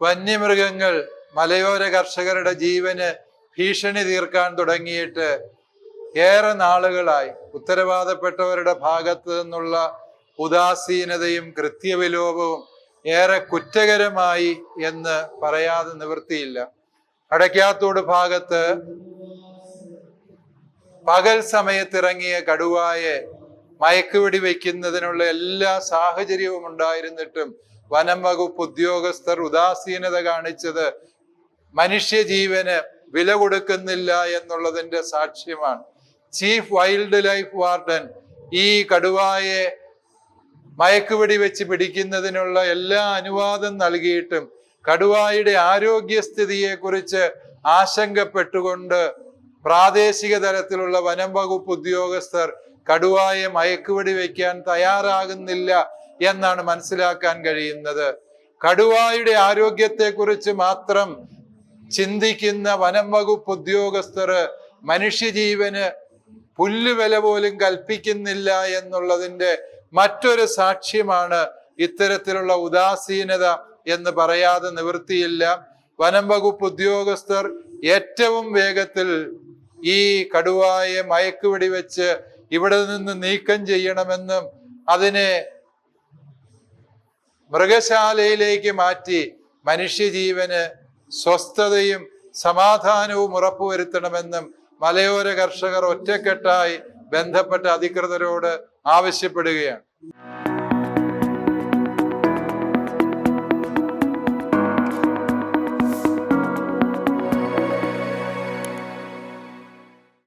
വന്യമൃഗങ്ങൾ മലയോര കർഷകരുടെ ജീവന് ഭീഷണി തീർക്കാൻ തുടങ്ങിയിട്ട് ഏറെ നാളുകളായി. ഉത്തരവാദപ്പെട്ടവരുടെ ഭാഗത്ത് നിന്നുള്ള ഉദാസീനതയും കൃത്യവിലോപവും ഏറെ കുറ്റകരമായി എന്ന് പറയാതെ നിവൃത്തിയില്ല. അടയ്ക്കാത്തോട് ഭാഗത്ത് പകൽ സമയത്തിറങ്ങിയ കടുവായെ മയക്കുവെടി വയ്ക്കുന്നതിനുള്ള എല്ലാ സാഹചര്യവും ഉണ്ടായിരുന്നിട്ടും വനം വകുപ്പ് ഉദ്യോഗസ്ഥർ ഉദാസീനത കാണിച്ചത് മനുഷ്യജീവന് വില കൊടുക്കുന്നില്ല എന്നുള്ളതിന്റെ സാക്ഷ്യമാണ്. ചീഫ് വൈൽഡ് ലൈഫ് വാർഡൻ ഈ കടുവായെ മയക്കുവെടി വെച്ച് പിടിക്കുന്നതിനുള്ള എല്ലാ അനുവാദം നൽകിയിട്ടും കടുവായുടെ ആരോഗ്യസ്ഥിതിയെ കുറിച്ച് ആശങ്കപ്പെട്ടുകൊണ്ട് പ്രാദേശിക തലത്തിലുള്ള വനം വകുപ്പ് ഉദ്യോഗസ്ഥർ കടുവായെ മയക്കുവെടി വയ്ക്കാൻ തയ്യാറാകുന്നില്ല എന്നാണ് മനസ്സിലാക്കാൻ കഴിയുന്നത്. കടുവായുടെ ആരോഗ്യത്തെക്കുറിച്ച് മാത്രം ചിന്തിക്കുന്ന വനം വകുപ്പ് ഉദ്യോഗസ്ഥർ മനുഷ്യജീവന് പുല്ലുവില പോലും കൽപ്പിക്കുന്നില്ല എന്നുള്ളതിന്റെ മറ്റൊരു സാക്ഷ്യമാണ് ഇത്തരത്തിലുള്ള ഉദാസീനത എന്ന് പറയാതെ നിവൃത്തിയില്ല. വനം വകുപ്പ് ഉദ്യോഗസ്ഥർ ഏറ്റവും വേഗത്തിൽ ഈ കടുവായെ മയക്കുവെടി വെച്ച് ഇവിടെ നിന്ന് നീക്കം ചെയ്യണമെന്നും അതിനെ മൃഗശാലയിലേക്ക് മാറ്റി മനുഷ്യജീവന് സ്വസ്ഥതയും സമാധാനവും ഉറപ്പുവരുത്തണമെന്നും മലയോര കർഷകർ ഒറ്റക്കെട്ടായി ബന്ധപ്പെട്ട അധികൃതരോട് ആവശ്യപ്പെടുകയാണ്.